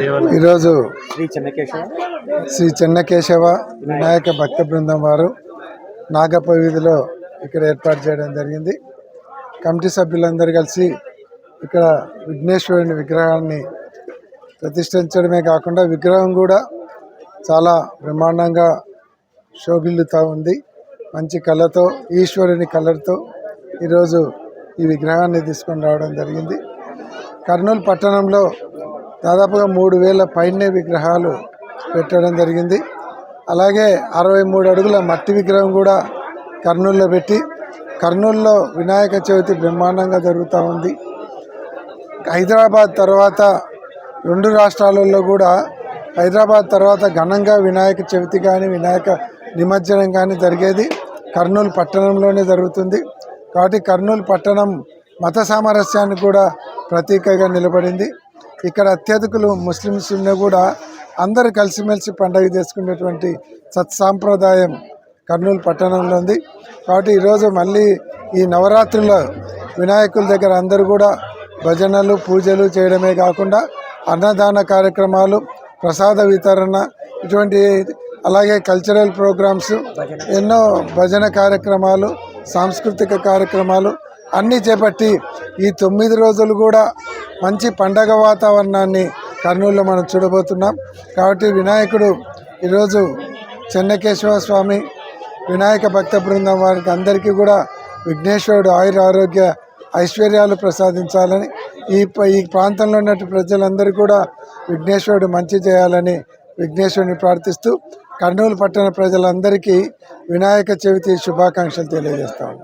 ఈరోజు శ్రీ చెన్నకేశవ. వినాయక భక్త బృందం వారు నాగప్ప వీధిలో ఇక్కడ ఏర్పాటు చేయడం జరిగింది. కమిటీ సభ్యులందరూ కలిసి ఇక్కడ విఘ్నేశ్వరుని విగ్రహాన్ని ప్రతిష్ఠించడమే కాకుండా విగ్రహం కూడా చాలా బ్రహ్మాండంగా శోభిల్లుతూ ఉంది. మంచి కళతో ఈశ్వరుని కలర్తో ఈరోజు ఈ విగ్రహాన్ని తీసుకొని రావడం జరిగింది. కర్నూలు పట్టణంలో దాదాపుగా మూడు వేల పైనే విగ్రహాలు పెట్టడం జరిగింది. అలాగే అరవై మూడు అడుగుల మట్టి విగ్రహం కూడా కర్నూలులో పెట్టి కర్నూలులో వినాయక చవితి బ్రహ్మాండంగా జరుగుతూ ఉంది. హైదరాబాద్ తర్వాత రెండు రాష్ట్రాలలో కూడా హైదరాబాద్ తర్వాత ఘనంగా వినాయక చవితి కానీ వినాయక నిమజ్జనం కానీ జరిగేది కర్నూలు పట్టణంలోనే జరుగుతుంది. కాబట్టి కర్నూలు పట్టణం మత సామరస్యాన్ని కూడా ప్రతీకగా నిలబడింది. ఇక్కడ అత్యధికులు ముస్లిమ్స్ని కూడా అందరు కలిసిమెలిసి పండుగ చేసుకునేటువంటి సత్సాంప్రదాయం కర్నూలు పట్టణంలో ఉంది. కాబట్టి ఈరోజు మళ్ళీ ఈ నవరాత్రిలో వినాయకుల దగ్గర అందరూ కూడా భజనలు పూజలు చేయడమే కాకుండా అన్నదాన కార్యక్రమాలు ప్రసాద వితరణ ఇటువంటి అలాగే కల్చరల్ ప్రోగ్రామ్స్ ఎన్నో భజన కార్యక్రమాలు సాంస్కృతిక కార్యక్రమాలు అన్నీ చేపట్టి ఈ తొమ్మిది రోజులు కూడా మంచి పండగ వాతావరణాన్ని కర్నూలులో మనం చూడబోతున్నాం. కాబట్టి వినాయకుడు ఈరోజు చెన్నకేశవ స్వామి వినాయక భక్త బృందం వారికి అందరికీ కూడా విఘ్నేశ్వరుడు ఆయుర ఆరోగ్య ఐశ్వర్యాలు ప్రసాదించాలని ఈ ఈ ప్రాంతంలో ఉన్నటువంటి ప్రజలందరూ కూడా విఘ్నేశ్వరుడు మంచి చేయాలని విఘ్నేశ్వరుని ప్రార్థిస్తూ కర్నూలు పట్టణ ప్రజలందరికీ వినాయక చవితి శుభాకాంక్షలు తెలియజేస్తాము